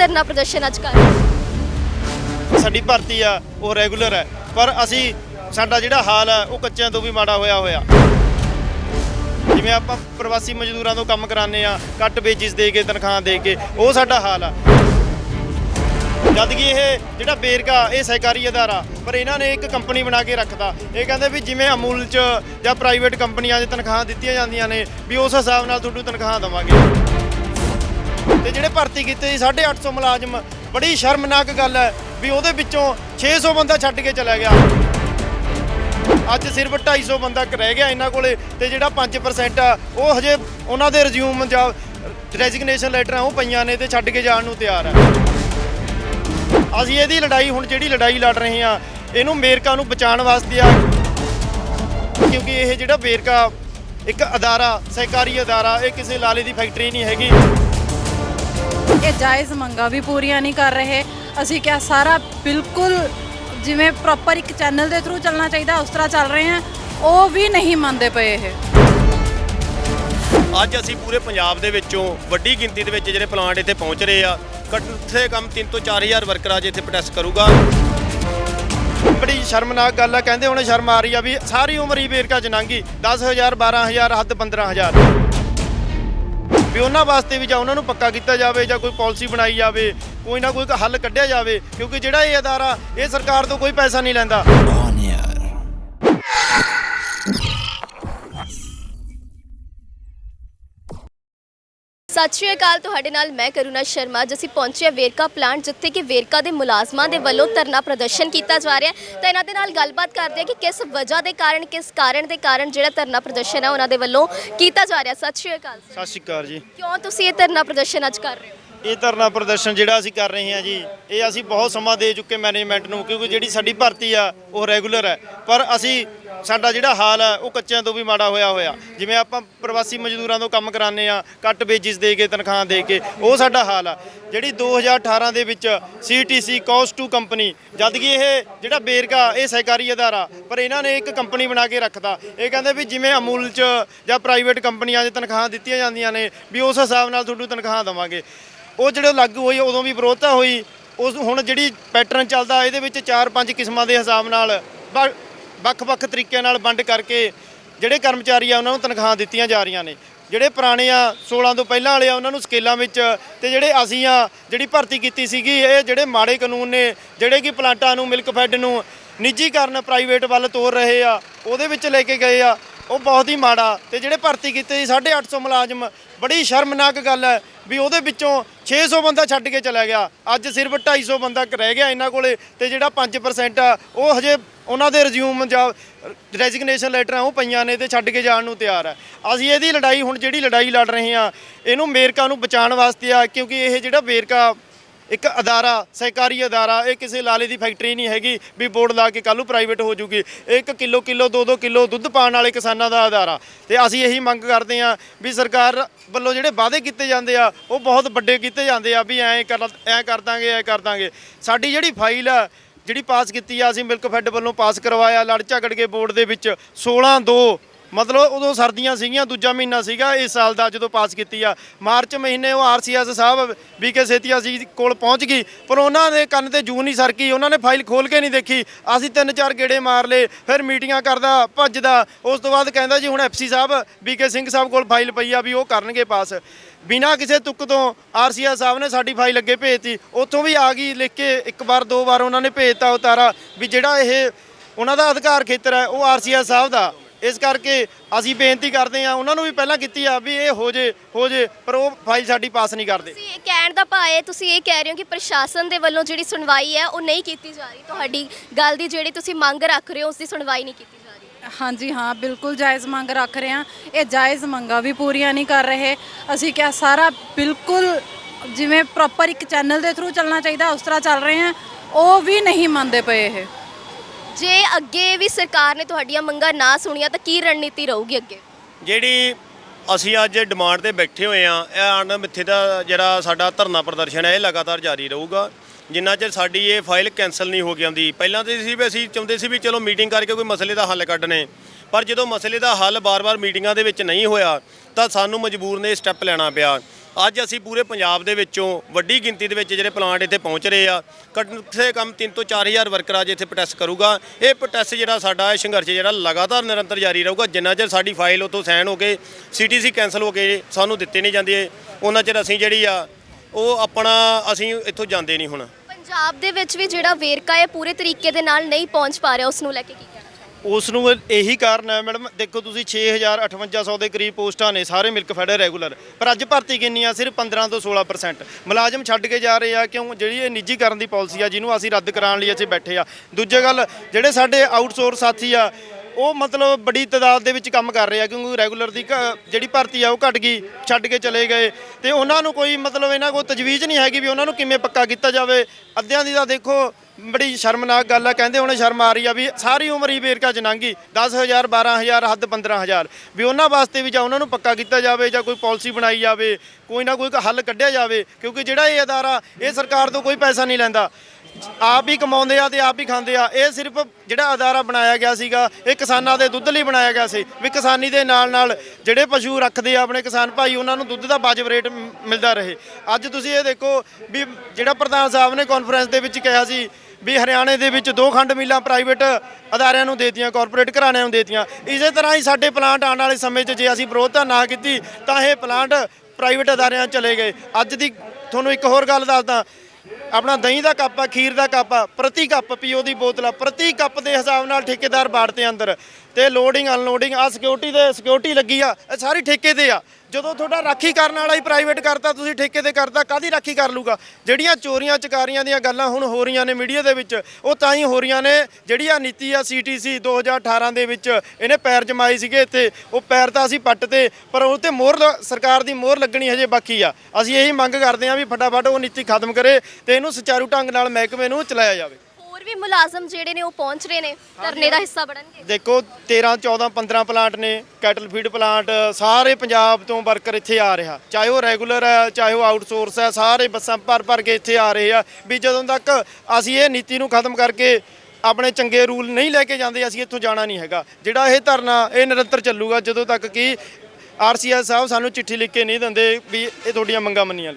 ਧਰਨਾ ਪ੍ਰਦਰਸ਼ਨ ਅੱਜ ਕਰ ਰਹੇ ਹੋ। ਸਾਡੀ ਭਰਤੀ ਆ, ਉਹ ਰੈਗੂਲਰ ਹੈ। ਪਰ ਅਸੀਂ, ਸਾਡਾ ਜਿਹੜਾ ਹਾਲ ਹੈ ਉਹ ਕੱਚਿਆਂ ਤੋਂ ਵੀ ਮਾੜਾ ਹੋਇਆ ਹੋਇਆ। ਜਿਵੇਂ ਆਪਾਂ ਪ੍ਰਵਾਸੀ ਮਜ਼ਦੂਰਾਂ ਤੋਂ ਕੰਮ ਕਰਾਉਂਦੇ ਆ ਕੱਟ ਵੇਜਿਸ ਦੇ ਕੇ, ਤਨਖਾਹ ਦੇ ਕੇ, ਉਹ ਸਾਡਾ ਹਾਲ ਆ। ਜਦ ਕਿ ਇਹ ਜਿਹੜਾ ਬੇਰਕਾ, ਇਹ ਸਹਿਕਾਰੀ ਅਦਾਰਾ, ਪਰ ਇਹਨਾਂ ਨੇ ਇੱਕ ਕੰਪਨੀ ਬਣਾ ਕੇ ਰੱਖਤਾ। ਇਹ ਕਹਿੰਦੇ ਵੀ ਜਿਵੇਂ ਅਮੂਲ ਚ ਜਾਂ ਪ੍ਰਾਈਵੇਟ ਕੰਪਨੀਆਂ 'ਚ ਤਨਖਾਹਾਂ ਦਿੱਤੀਆਂ ਜਾਂਦੀਆਂ ਨੇ, ਵੀ ਉਸ ਹਿਸਾਬ ਨਾਲ ਤੁਹਾਨੂੰ ਤਨਖਾਹ ਦੇਵਾਂਗੇ। ਤੇ ਜਿਹੜੇ ਭਰਤੀ ਕੀਤੇ ਸੀ 850 ਮੁਲਾਜ਼ਮ, ਬੜੀ ਸ਼ਰਮਨਾਕ ਗੱਲ ਹੈ ਵੀ ਉਹਦੇ ਵਿੱਚੋਂ 600 ਬੰਦਾ ਛੱਡ ਕੇ ਚਲਾ ਗਿਆ। ਅੱਜ ਸਿਰਫ 250 ਬੰਦਾ ਕ ਰਹਿ ਗਿਆ ਇਹਨਾਂ ਕੋਲੇ ਤੇ ਜਿਹੜਾ 5% ਆ, ਉਹ ਹਜੇ ਉਹਨਾਂ ਦੇ ਰਿਜ਼ਿਊਮ ਜਾਂ ਰੈਜ਼ਿਗਨੇਸ਼ਨ ਲੈਟਰਾਂ ਉਹ ਪਈਆਂ ਨੇ ਤੇ ਛੱਡ ਕੇ ਜਾਣ ਨੂੰ ਤਿਆਰ ਆ। ਅਸੀਂ ਇਹਦੀ ਲੜਾਈ, ਹੁਣ ਜਿਹੜੀ ਲੜਾਈ ਲੜ ਰਹੇ ਆ ਇਹਨੂੰ ਅਮਰੀਕਾ ਨੂੰ ਬਚਾਉਣ ਵਾਸਤੇ ਆ। ਕਿਉਂਕਿ ਇਹ ਜਿਹੜਾ ਵੇਰਕਾ ਇੱਕ ਅਦਾਰਾ, ਸਹਿਕਾਰੀ ਅਦਾਰਾ, ਇਹ ਕਿਸੇ ਲਾਲੇ ਦੀ ਫੈਕਟਰੀ ਨਹੀਂ ਹੈਗੀ। ਇਹ ਜਾਇਜ਼ ਮੰਗਾਂ ਵੀ ਪੂਰੀਆਂ ਨਹੀਂ ਕਰ ਰਹੇ। ਅਸੀਂ ਕਿਹਾ ਸਾਰਾ ਬਿਲਕੁਲ ਜਿਵੇਂ ਪ੍ਰੋਪਰ ਇੱਕ ਚੈਨਲ ਦੇ ਥਰੂ ਚੱਲਣਾ ਚਾਹੀਦਾ, ਉਸ ਤਰ੍ਹਾਂ ਚੱਲ ਰਹੇ ਹਾਂ। ਉਹ ਵੀ ਨਹੀਂ ਮੰਨਦੇ ਪਏ ਇਹ। ਅੱਜ ਅਸੀਂ ਪੂਰੇ ਪੰਜਾਬ ਦੇ ਵਿੱਚੋਂ ਵੱਡੀ ਗਿਣਤੀ ਦੇ ਵਿੱਚ ਜਿਹੜੇ ਪਲਾਂਟ ਇੱਥੇ ਪਹੁੰਚ ਰਹੇ ਆ ਘੱਟੇ ਕਮ 3 ਤੋਂ 4000 ਵਰਕਰ ਅੱਜ ਇੱਥੇ ਪ੍ਰੋਟੈਸਟ ਕਰੂਗਾ। ਬੜੀ ਸ਼ਰਮਨਾਕ ਗੱਲ ਆ, ਕਹਿੰਦੇ ਹੁਣ ਸ਼ਰਮ ਆ ਰਹੀ ਆ ਵੀ ਸਾਰੀ ਉਮਰ ਹੀ ਵੇਰਕਾ ਚ ਲੰਘੀ 10000 12000 ਹੱਦ 15000 ਵੀ ਉਹਨਾਂ ਵਾਸਤੇ ਵੀ ਜਾਂ ਉਹਨਾਂ ਨੂੰ ਪੱਕਾ ਕੀਤਾ ਜਾਵੇ ਜਾਂ ਕੋਈ ਪਾਲਿਸੀ ਬਣਾਈ ਜਾਵੇ, ਕੋਈ ਨਾ ਕੋਈ ਹੱਲ ਕੱਢਿਆ ਜਾਵੇ, ਕਿਉਂਕਿ ਜਿਹੜਾ ਇਹ ਅਦਾਰਾ, ਇਹ ਸਰਕਾਰ ਤੋਂ ਕੋਈ ਪੈਸਾ ਨਹੀਂ ਲੈਂਦਾ। ਸਤਿ ਸ਼੍ਰੀ ਅਕਾਲ ਤੁਹਾਡੇ ਨਾਲ ਮੈਂ ਕਰੁਣਾ ਸ਼ਰਮਾ। ਜਿ ਅਸੀਂ ਪਹੁੰਚੇ ਹਾਂ ਵੇਰਕਾ ਪਲਾਂਟ ਜਿੱਥੇ ਕਿ ਵੇਰਕਾ ਦੇ ਮੁਲਾਜ਼ਮਾਂ ਦੇ ਵੱਲੋਂ ਧਰਨਾ ਪ੍ਰਦਰਸ਼ਨ ਕੀਤਾ ਜਾ ਰਿਹਾ ਹੈ। ਤਾਂ ਇਹਨਾਂ ਦੇ ਨਾਲ ਗੱਲਬਾਤ ਕਰਦੇ ਹਾਂ ਕਿ ਕਿਸ ਵਜ੍ਹਾ ਦੇ ਕਾਰਨ ਕਿਸ ਕਾਰਨ ਦੇ ਕਾਰਨ ਜਿਹੜਾ ਧਰਨਾ ਪ੍ਰਦਰਸ਼ਨ ਹੈ ਉਹਨਾਂ ਦੇ ਵੱਲੋਂ ਕੀਤਾ ਜਾ ਰਿਹਾ ਸਤਿ ਸ਼੍ਰੀ ਅਕਾਲ ਸਤਿ ਸ਼੍ਰੀ ਅਕਾਲ ਜੀ। ਕਿਉਂ ਤੁਸੀਂ ਇਹ ਧਰਨਾ ਪ੍ਰਦਰਸ਼ਨ ਅੱਜ ਕਰ ਰਹੇ ਹੋ? ਇਹ ਧਰਨਾ ਪ੍ਰਦਰਸ਼ਨ ਜਿਹੜਾ ਅਸੀਂ ਕਰ ਰਹੇ ਹਾਂ ਜੀ, ਇਹ ਅਸੀਂ ਬਹੁਤ ਸਮਾਂ ਦੇ ਚੁੱਕੇ ਮੈਨੇਜਮੈਂਟ ਨੂੰ, ਕਿਉਂਕਿ ਜਿਹੜੀ ਸਾਡੀ ਭਰਤੀ ਆ, ਉਹ ਰੈਗੂਲਰ ਹੈ। ਪਰ ਅਸੀਂ, ਸਾਡਾ ਜਿਹੜਾ ਹਾਲ ਹੈ ਉਹ ਕੱਚਿਆਂ ਤੋਂ ਵੀ ਮਾੜਾ ਹੋਇਆ ਹੋਇਆ। ਜਿਵੇਂ ਆਪਾਂ ਪ੍ਰਵਾਸੀ ਮਜ਼ਦੂਰਾਂ ਤੋਂ ਕੰਮ ਕਰਾਉਂਦੇ ਆ ਕੱਟ ਵੇਜਿਸ ਦੇ ਕੇ, ਤਨਖਾਹ ਦੇ ਕੇ, ਉਹ ਸਾਡਾ ਹਾਲ ਆ। ਜਿਹੜੀ 2018 ਦੇ ਵਿੱਚ ਸੀਟੀਸੀ ਕੋਸਟ ਟੂ ਕੰਪਨੀ ਜਦ ਕਿ ਇਹ ਜਿਹੜਾ ਬੇਰਕਾ, ਇਹ ਸਹਿਕਾਰੀ ਅਦਾਰਾ, ਪਰ ਇਹਨਾਂ ਨੇ ਇੱਕ ਕੰਪਨੀ ਬਣਾ ਕੇ ਰੱਖਤਾ। ਇਹ ਕਹਿੰਦੇ ਵੀ ਜਿਵੇਂ ਅਮੂਲ ਚ ਜਾਂ ਪ੍ਰਾਈਵੇਟ ਕੰਪਨੀਆਂ 'ਚ ਤਨਖਾਹਾਂ ਦਿੱਤੀਆਂ ਜਾਂਦੀਆਂ ਨੇ, ਵੀ ਉਸ ਹਿਸਾਬ ਨਾਲ ਤੁਹਾਨੂੰ ਤਨਖਾਹ ਦੇਵਾਂਗੇ। ਉਹ ਜਿਹੜੇ ਲਾਗੂ ਹੋਈ ਉਦੋਂ ਵੀ ਵਿਰੋਧਤਾ ਹੋਈ। ਉਸ ਹੁਣ ਜਿਹੜੀ ਪੈਟਰਨ ਚੱਲਦਾ, ਇਹਦੇ ਵਿੱਚ 4-5 ਕਿਸਮਾਂ ਦੇ ਹਿਸਾਬ ਨਾਲ ਵੱਖ-ਵੱਖ ਤਰੀਕਿਆਂ ਨਾਲ ਵੰਡ ਕਰਕੇ ਜਿਹੜੇ ਕਰਮਚਾਰੀ ਆ, ਉਹਨਾਂ ਨੂੰ ਤਨਖਾਹਾਂ ਦਿੱਤੀਆਂ ਜਾ ਰਹੀਆਂ ਨੇ। ਜਿਹੜੇ ਪੁਰਾਣੇ ਆ 16 ਤੋਂ ਪਹਿਲਾਂ ਵਾਲੇ ਆ, ਉਹਨਾਂ ਨੂੰ ਸਕੇਲਾਂ ਵਿੱਚ ਤੇ ਜਿਹੜੇ ਅਸੀਂ ਆ, ਜਿਹੜੀ ਭਰਤੀ ਕੀਤੀ ਸੀਗੀ, ਇਹ ਜਿਹੜੇ ਮਾੜੇ ਕਾਨੂੰਨ ਨੇ, ਜਿਹੜੇ ਕਿ ਪਲਾਂਟਾਂ ਨੂੰ, ਮਿਲਕ ਫੈਡ ਨੂੰ ਨਿੱਜੀਕਰਨ ਪ੍ਰਾਈਵੇਟ ਵੱਲ ਤੋਰ ਰਹੇ ਆ, ਉਹਦੇ ਵਿੱਚ ਲੈ ਕੇ ਗਏ ਆ। ਉਹ ਬਹੁਤ ਹੀ ਮਾੜਾ ਤੇ ਜਿਹੜੇ ਭਰਤੀ ਕੀਤੇ ਸੀ 850 ਮੁਲਾਜ਼ਮ, ਬੜੀ ਸ਼ਰਮਨਾਕ ਗੱਲ ਹੈ ਵੀ ਉਹਦੇ ਵਿੱਚੋਂ 600 ਬੰਦਾ ਛੱਡ ਕੇ ਚਲਾ ਗਿਆ। ਅੱਜ ਸਿਰਫ 250 ਬੰਦਾ ਰਹਿ ਗਿਆ ਇਹਨਾਂ ਕੋਲੇ ਤੇ ਜਿਹੜਾ 5% ਆ, ਉਹ ਹਜੇ ਉਹਨਾਂ ਦੇ ਰਿਜ਼ਿਊਮ ਜਾਂ ਰੈਜ਼ਿਗਨੇਸ਼ਨ ਲੈਟਰਾਂ ਉਹ ਪਈਆਂ ਨੇ ਤੇ ਛੱਡ ਕੇ ਜਾਣ ਨੂੰ ਤਿਆਰ ਹੈ ਅਸੀਂ ਇਹਦੀ ਲੜਾਈ, ਹੁਣ ਜਿਹੜੀ ਲੜਾਈ ਲੜ ਰਹੇ ਆ ਇਹਨੂੰ ਮੇਰਕਾ ਨੂੰ ਬਚਾਉਣ ਵਾਸਤੇ ਆ, ਕਿਉਂਕਿ ਇਹ ਜਿਹੜਾ ਵੇਰਕਾ ਇੱਕ ਅਦਾਰਾ, ਸਹਿਕਾਰੀ ਅਦਾਰਾ, ਇਹ ਕਿਸੇ ਲਾਲੇ ਦੀ ਫੈਕਟਰੀ ਨਹੀਂ ਹੈਗੀ ਵੀ ਬੋਰਡ ਲਾ ਕੇ ਕੱਲ੍ਹ ਨੂੰ ਪ੍ਰਾਈਵੇਟ ਹੋ ਜੂਗੀ। ਇਹ ਇੱਕ ਕਿਲੋ ਕਿਲੋ 2-2 ਕਿਲੋ ਦੁੱਧ ਪਾਉਣ ਵਾਲੇ ਕਿਸਾਨਾਂ ਦਾ ਅਦਾਰਾ। ਤੇ ਅਸੀਂ ਇਹੀ ਮੰਗ ਕਰਦੇ ਹਾਂ ਵੀ ਸਰਕਾਰ ਵੱਲੋਂ ਜਿਹੜੇ ਵਾਅਦੇ ਕੀਤੇ ਜਾਂਦੇ ਆ, ਉਹ ਬਹੁਤ ਵੱਡੇ ਕੀਤੇ ਜਾਂਦੇ ਆ ਵੀ ਐਂ ਕਰ ਐਂ ਕਰ ਦਾਂਗੇ, ਐਂ ਕਰ ਦਾਂਗੇ। ਸਾਡੀ ਜਿਹੜੀ ਫਾਈਲ ਆ, ਜਿਹੜੀ ਪਾਸ ਕੀਤੀ ਆ, ਅਸੀਂ ਮਿਲਕ ਫੈਡ ਵੱਲੋਂ ਪਾਸ ਕਰਵਾਇਆ ਲੜ ਝਗੜ ਕੇ ਬੋਰਡ ਦੇ ਵਿੱਚ। 16 2 ਮਤਲਬ ਉਦੋਂ ਸਰਦੀਆਂ ਸੀਗੀਆਂ, ਦੂਜਾ ਮਹੀਨਾ ਸੀਗਾ, ਇਸ ਸਾਲ ਦਾ ਜਦੋਂ ਪਾਸ ਕੀਤੀ ਆ। ਮਾਰਚ ਮਹੀਨੇ ਉਹ ਆਰਸੀਐਸ ਸਾਹਿਬ ਬੀਕੇ ਸੇਤੀਆ ਜੀ ਕੋਲ ਪਹੁੰਚ ਗਈ, ਪਰ ਉਹਨਾਂ ਦੇ ਕੰਨ ਤੇ ਜੂ ਨਹੀਂ ਸਰਕੀ, ਉਹਨਾਂ ਨੇ ਫਾਈਲ ਖੋਲ ਕੇ ਨਹੀਂ ਦੇਖੀ। ਅਸੀਂ ਤਿੰਨ ਚਾਰ ਗੇੜੇ ਮਾਰ ਲਏ, ਫਿਰ ਮੀਟਿੰਗਾਂ ਕਰਦਾ, ਭੱਜਦਾ, ਉਸ ਤੋਂ ਬਾਅਦ ਕਹਿੰਦਾ ਜੀ ਹੁਣ ਐਫਸੀ ਸਾਹਿਬ ਬੀਕੇ ਸਿੰਘ ਸਾਹਿਬ ਕੋਲ ਫਾਈਲ ਪਈ ਆ ਵੀ ਉਹ ਕਰਨਗੇ ਪਾਸ। ਬਿਨਾਂ ਕਿਸੇ ਤੁੱਕ ਤੋਂ ਆਰਸੀਐਸ ਸਾਹਿਬ ਨੇ ਸਾਡੀ ਫਾਈਲ ਅੱਗੇ ਭੇਜਤੀ, ਉੱਥੋਂ ਵੀ ਆ ਗਈ, ਲਿਖ ਕੇ ਇੱਕ ਵਾਰ, ਦੋ ਵਾਰ ਉਹਨਾਂ ਨੇ ਭੇਜਤਾ ਉਤਾਰਾ, ਵੀ ਜਿਹੜਾ ਇਹ ਉਹਨਾਂ ਦਾ ਅਧਿਕਾਰ ਖੇਤਰ ਹੈ, ਉਹ ਆਰਸੀਐਸ ਸਾਹਿਬ ਦਾ। ਇਸ ਕਰਕੇ ਅਸੀਂ ਬੇਨਤੀ ਕਰਦੇ ਆ ਉਹਨਾਂ ਨੂੰ ਵੀ ਪਹਿਲਾਂ ਕੀਤੀ ਆ ਵੀ ਇਹ ਹੋ ਜੇ ਹੋ ਜੇ ਪਰ ਉਹ ਫਾਈਲ ਸਾਡੀ ਪਾਸ ਨਹੀਂ ਕਰਦੇ। ਤੁਸੀਂ ਇਹ ਕਹਿਣ ਦਾ ਭਾਵ ਹੈ ਤੁਸੀਂ ਇਹ ਕਹਿ ਰਹੇ ਹੋ ਕਿ ਪ੍ਰਸ਼ਾਸਨ ਦੇ ਵੱਲੋਂ ਜਿਹੜੀ ਸੁਣਵਾਈ ਹੈ ਉਹ ਨਹੀਂ ਕੀਤੀ ਜਾ ਰਹੀ। ਤੁਹਾਡੀ ਗੱਲ ਦੀ ਜਿਹੜੀ ਤੁਸੀਂ ਮੰਗ ਰੱਖ ਰਹੇ ਹੋ ਉਸ ਦੀ ਸੁਣਵਾਈ ਨਹੀਂ ਕੀਤੀ ਜਾ ਰਹੀ। ਹਾਂਜੀ ਹਾਂ ਬਿਲਕੁਲ ਜਾਇਜ਼ ਮੰਗ ਰੱਖ ਰਹੇ ਹਾਂ। ਇਹ ਜਾਇਜ਼ ਮੰਗਾਂ ਵੀ ਪੂਰੀਆਂ ਨਹੀਂ ਕਰ ਰਹੇ। ਅਸੀਂ ਕਿਹਾ ਸਾਰਾ ਬਿਲਕੁਲ ਜਿਵੇਂ ਪ੍ਰੋਪਰ ਇੱਕ ਚੈਨਲ ਦੇ ਥਰੂ ਚੱਲਣਾ ਚਾਹੀਦਾ ਉਸ ਤਰ੍ਹਾਂ ਚੱਲ ਰਹੇ ਹਾਂ। ਉਹ ਵੀ ਨਹੀਂ ਮੰਨਦੇ ਪਏ ਇਹ। ਜੇ ਅੱਗੇ ਵੀ ਸਰਕਾਰ ਨੇ ਤੁਹਾਡੀਆਂ ਮੰਗਾਂ ਨਾ ਸੁਣੀਆਂ ਤਾਂ ਕੀ ਰਣਨੀਤੀ ਰਹੂਗੀ ਅੱਗੇ? ਜਿਹੜੀ ਅਸੀਂ ਅੱਜ ਡਿਮਾਂਡ ਤੇ ਬੈਠੇ ਹੋਏ ਆ ਇਹ ਆਣ ਮਿੱਥੇ ਦਾ ਜਿਹੜਾ ਸਾਡਾ ਧਰਨਾ ਪ੍ਰਦਰਸ਼ਨ ਹੈ, ਇਹ ਲਗਾਤਾਰ ਜਾਰੀ ਰਹੂਗਾ। ਜਿੰਨਾ ਚਿਰ ਸਾਡੀ ਇਹ ਫਾਈਲ ਕੈਨਸਲ ਨਹੀਂ ਹੋ ਗਈ ਆਉਂਦੀ, ਪਹਿਲਾਂ ਤੇ ਸੀ ਵੀ ਅਸੀਂ ਚਾਹੁੰਦੇ ਸੀ ਵੀ ਚਲੋ ਮੀਟਿੰਗ ਕਰਕੇ ਕੋਈ ਮਸਲੇ ਦਾ ਹੱਲ ਕੱਢਣੇ ਪਰ ਜਦੋਂ ਮਸਲੇ ਦਾ ਹੱਲ ਬਾਰ-ਬਾਰ ਮੀਟਿੰਗਾਂ ਦੇ ਵਿੱਚ ਨਹੀਂ ਹੋਇਆ, ਤਾਂ ਸਾਨੂੰ ਮਜਬੂਰ ਨੇ ਸਟੈਪ ਲੈਣਾ ਪਿਆ। ਅੱਜ ਅਸੀਂ ਪੂਰੇ ਪੰਜਾਬ ਦੇ ਵਿੱਚੋਂ ਵੱਡੀ ਗਿਣਤੀ ਦੇ ਵਿੱਚ ਜਿਹੜੇ ਪਲਾਂਟ ਇੱਥੇ ਪਹੁੰਚ ਰਹੇ ਆ ਕਮ ਕੰਮ ਕਮ 3 ਤੋਂ 4000 ਵਰਕਰ ਅੱਜ ਇੱਥੇ ਪ੍ਰੋਟੈਸਟ ਕਰੂਗਾ। ਇਹ ਪ੍ਰੋਟੈਸਟ ਜਿਹੜਾ ਸਾਡਾ, ਇਹ ਸੰਘਰਸ਼ ਜਿਹੜਾ ਲਗਾਤਾਰ ਨਿਰੰਤਰ ਜਾਰੀ ਰਹੂਗਾ। ਜਿੰਨਾ ਚਿਰ ਸਾਡੀ ਫਾਈਲ ਉਤੋਂ ਸਾਈਨ ਹੋ ਕੇ ਸੀਟੀਸੀ ਕੈਨਸਲ ਹੋ ਕੇ ਸਾਨੂੰ ਦਿੱਤੇ ਨਹੀਂ ਜਾਂਦੇ, ਉਹਨਾਂ ਚਿਰ ਅਸੀਂ ਜਿਹੜੀ ਆ, ਉਹ ਆਪਣਾ ਅਸੀਂ ਇੱਥੋਂ ਜਾਂਦੇ ਨਹੀਂ ਹੁਣ। ਪੰਜਾਬ ਦੇ ਵਿੱਚ ਵੀ ਜਿਹੜਾ ਵੇਰਕਾ ਹੈ, ਪੂਰੇ ਤਰੀਕੇ ਦੇ ਨਾਲ ਨਹੀਂ ਪਹੁੰਚ ਪਾ ਰਿਹਾ ਉਸ ਨੂੰ ਲੈ ਕੇ ਕੀ ਉਸ ਨੂੰ ਇਹੀ ਕਾਰਨ ਹੈ ਮੈਡਮ, ਦੇਖੋ ਤੁਸੀਂ 6000 5800 ਦੇ ਕਰੀਬ ਪੋਸਟਾਂ ਨੇ, ਸਾਰੇ ਮਿਲਕ ਫੈਡ ਰੈਗੂਲਰ। ਪਰ ਅੱਜ ਭਰਤੀ ਕਿੰਨੀ ਆ ਸਿਰਫ 15 ਤੋਂ 16% ਮੁਲਾਜ਼ਮ ਛੱਡ ਕੇ ਜਾ ਰਹੇ ਆ, ਕਿਉਂ? ਜਿਹੜੀ ਇਹ ਨਿੱਜੀਕਰਨ ਦੀ ਪਾਲਿਸੀ ਆ, ਜਿਹਨੂੰ ਅਸੀਂ ਰੱਦ ਕਰਾਉਣ ਲਈ ਇੱਥੇ ਬੈਠੇ ਆ। ਦੂਜੇ ਗੱਲ, ਜਿਹੜੇ ਸਾਡੇ ਆਊਟਸੋਰਸ ਸਾਥੀ ਆ ਉਹ ਮਤਲਬ ਬੜੀ ਤਾਦਾਦ ਦੇ ਵਿੱਚ ਕੰਮ ਕਰ ਰਹੇ ਆ, ਕਿਉਂਕਿ ਰੈਗੂਲਰ ਦੀ ਘ- ਜਿਹੜੀ ਭਰਤੀ ਆ, ਉਹ ਘਟ ਗਈ, ਛੱਡ ਕੇ ਚਲੇ ਗਏ। ਤੇ ਉਹਨਾਂ ਨੂੰ ਕੋਈ ਮਤਲਬ ਇਹਨਾਂ ਕੋਲ ਤਜਵੀਜ਼ ਨਹੀਂ ਹੈਗੀ ਵੀ ਉਹਨਾਂ ਨੂੰ ਕਿਵੇਂ ਪੱਕਾ ਕੀਤਾ ਜਾਵੇ। ਅੱਧਿਆਂ ਦੀ ਤਾਂ ਦੇਖੋ, ਬੜੀ ਸ਼ਰਮਨਾਕ ਗੱਲ ਆ, ਕਹਿੰਦੇ ਹੁਣ ਸ਼ਰਮ ਆ ਰਹੀ ਆ ਵੀ ਸਾਰੀ ਉਮਰ ਹੀ ਵੇਰਕਾ ਚ ਲੰਘੀ 10000 12000 ਹੱਦ 15000 ਵੀ ਉਹਨਾਂ ਵਾਸਤੇ ਵੀ ਜਾਂ ਉਹਨਾਂ ਨੂੰ ਪੱਕਾ ਕੀਤਾ ਜਾਵੇ ਜਾਂ ਕੋਈ ਪਾਲਿਸੀ ਬਣਾਈ ਜਾਵੇ, ਕੋਈ ਨਾ ਕੋਈ ਹੱਲ ਕੱਢਿਆ ਜਾਵੇ, ਕਿਉਂਕਿ ਜਿਹੜਾ ਇਹ ਅਦਾਰਾ, ਇਹ ਸਰਕਾਰ ਤੋਂ ਕੋਈ ਪੈਸਾ ਨਹੀਂ ਲੈਂਦਾ। ਆਪ ਹੀ ਕਮਾਉਂਦੇ ਆ ਤੇ ਆਪ ਹੀ ਖਾਂਦੇ ਆ। ਇਹ ਸਿਰਫ ਜਿਹੜਾ ਅਦਾਰਾ ਬਣਾਇਆ ਗਿਆ ਸੀਗਾ, ਇਹ ਕਿਸਾਨਾਂ ਦੇ ਦੁੱਧ ਲਈ ਬਣਾਇਆ ਗਿਆ ਸੀ। ਵੀ ਕਿਸਾਨੀ ਦੇ ਨਾਲ ਨਾਲ ਜਿਹੜੇ ਪਸ਼ੂ ਰੱਖਦੇ ਆ, ਆਪਣੇ ਕਿਸਾਨ ਭਾਈ, ਉਹਨਾਂ ਨੂੰ ਦੁੱਧ ਦਾ ਵਾਜਬ ਰੇਟ ਮਿਲਦਾ ਰਹੇ। ਅੱਜ ਤੁਸੀਂ ਇਹ ਦੇਖੋ ਵੀ ਜਿਹੜਾ ਪ੍ਰਧਾਨ ਸਾਹਿਬ ਨੇ ਕਾਨਫਰੰਸ ਦੇ ਵਿੱਚ ਕਿਹਾ ਸੀ ਵੀ ਹਰਿਆਣੇ ਦੇ ਵਿੱਚ ਦੋ ਖੰਡ ਮਿੱਲਾਂ ਪ੍ਰਾਈਵੇਟ ਅਦਾਰਿਆਂ ਨੂੰ ਦੇਤੀਆਂ ਕਾਰਪੋਰੇਟ ਘਰਾਣਿਆਂ ਨੂੰ ਦੇਤੀਆਂ। ਇਸੇ ਤਰ੍ਹਾਂ ਹੀ ਸਾਡੇ ਪਲਾਂਟ ਆਉਣ ਵਾਲੇ ਸਮੇਂ 'ਚ ਜੇ ਅਸੀਂ ਵਿਰੋਧਤਾ ਨਾ ਕੀਤੀ, ਤਾਂ ਇਹ ਪਲਾਂਟ ਪ੍ਰਾਈਵੇਟ ਅਦਾਰਿਆਂ ਚਲੇ ਗਏ। ਅੱਜ ਦੀ, ਤੁਹਾਨੂੰ ਇੱਕ ਹੋਰ ਗੱਲ ਦੱਸਦਾ। ਆਪਣਾ ਦਹੀਂ ਦਾ ਕੱਪ ਆ, ਖੀਰ ਦਾ ਕੱਪ ਆ, ਪ੍ਰਤੀ ਕੱਪ ਪੀਓ ਦੀ ਬੋਤਲ ਆ, ਪ੍ਰਤੀ ਕੱਪ ਦੇ ਹਿਸਾਬ ਨਾਲ ਠੇਕੇਦਾਰ ਬਾੜ 'ਤੇ ਅੰਦਰ। ਤੇ ਲੋਡਿੰਗ ਅਨਲੋਡਿੰਗ ਆ ਸਿਕਿਉਰਿਟੀ 'ਤੇ ਸਿਕਿਉਰਿਟੀ ਲੱਗੀ ਆ, ਇਹ ਸਾਰੀ ਠੇਕੇ ਤੇ ਆ। ਜਦੋਂ ਤੁਹਾਡਾ ਰਾਖੀ ਕਰਨ ਵਾਲਾ ਹੀ ਪ੍ਰਾਈਵੇਟ ਕਰਤਾ, ਤੁਸੀਂ ਠੇਕੇ ਤੇ ਕਰਤਾ ਕਾਦੀ ਰਾਖੀ ਕਰ ਲੂਗਾ ਜਿਹੜੀਆਂ ਚੋਰੀਆਂ, ਚਕਾਰੀਆਂ ਦੀਆਂ ਗੱਲਾਂ ਹੁਣ ਹੋ ਰਹੀਆਂ ਨੇ ਮੀਡੀਆ ਦੇ ਵਿੱਚ, ਉਹ ਤਾਂ ਹੀ ਹੋ ਰਹੀਆਂ ਨੇ ਜਿਹੜੀ ਆ ਨੀਤੀ ਆ ਸੀਟੀਸੀ 2018 ਦੇ ਵਿੱਚ, ਇਹਨੇ ਪੈਰ ਜਮਾਏ ਸੀਗੇ ਇੱਥੇ, ਉਹ ਪੈਰ ਤਾਂ ਅਸੀਂ ਪੱਟ ਤੇ, ਪਰ ਉਹ ਤੇ ਮੋਹਰ ਸਰਕਾਰ ਦੀ ਮੋਹਰ ਲੱਗਣੀ ਹਜੇ ਬਾਕੀ ਆ। ਅਸੀਂ ਇਹੀ ਮੰਗ ਕਰਦੇ ਹਾਂ ਵੀ ਫਟਾਫਟ ਉਹ ਨੀਤੀ ਖਤਮ ਕਰੇ ਤੇ ਇਹਨੂੰ ਸੁਚਾਰੂ ਢੰਗ ਨਾਲ ਮਹਿਕਮੇ ਨੂੰ ਚਲਾਇਆ ਜਾਵੇ। ਹੋਰ ਵੀ ਮੁਲਾਜ਼ਮ ਜਿਹੜੇ ਨੇ ਉਹ ਪਹੁੰਚ ਰਹੇ ਨੇ ਧਰਨੇ ਦਾ ਹਿੱਸਾ ਬਣਨਗੇ। ਦੇਖੋ 13 14 15 ਪਲਾਂਟ ਨੇ ਕੈਟਲ ਫੀਡ ਪਲਾਂਟ ਸਾਰੇ ਪੰਜਾਬ ਤੋਂ ਵਰਕਰ ਇੱਥੇ ਆ ਰਿਹਾ। ਚਾਹੇ ਉਹ ਰੈਗੂਲਰ ਹੈ ਚਾਹੇ ਉਹ ਆਊਟਸੋਰਸ ਹੈ ਸਾਰੇ ਬੱਸਾਂ ਭਰ ਭਰ ਕੇ ਇੱਥੇ ਆ ਰਹੇ ਆ। ਵੀ ਜਦੋਂ ਤੱਕ ਅਸੀਂ ਇਹ ਨੀਤੀ ਨੂੰ ਖਤਮ ਕਰਕੇ ਆਪਣੇ ਚੰਗੇ ਰੂਲ ਨਹੀਂ ਲੈ ਕੇ ਜਾਂਦੇ ਅਸੀਂ ਇੱਥੋਂ ਜਾਣਾ ਨਹੀਂ ਹੈਗਾ। ਜਿਹੜਾ ਇਹ ਧਰਨਾ ਇਹ ਨਿਰੰਤਰ ਚੱਲੂਗਾ ਜਦੋਂ ਤੱਕ ਕਿ ਆਰਸੀਐਸ ਸਾਹਿਬ ਸਾਨੂੰ ਚਿੱਠੀ ਲਿਖ ਕੇ ਨਹੀਂ ਦਿੰਦੇ ਵੀ ਇਹ ਤੁਹਾਡੀਆਂ ਮੰਗਾਂ ਮੰਨੀਆਂ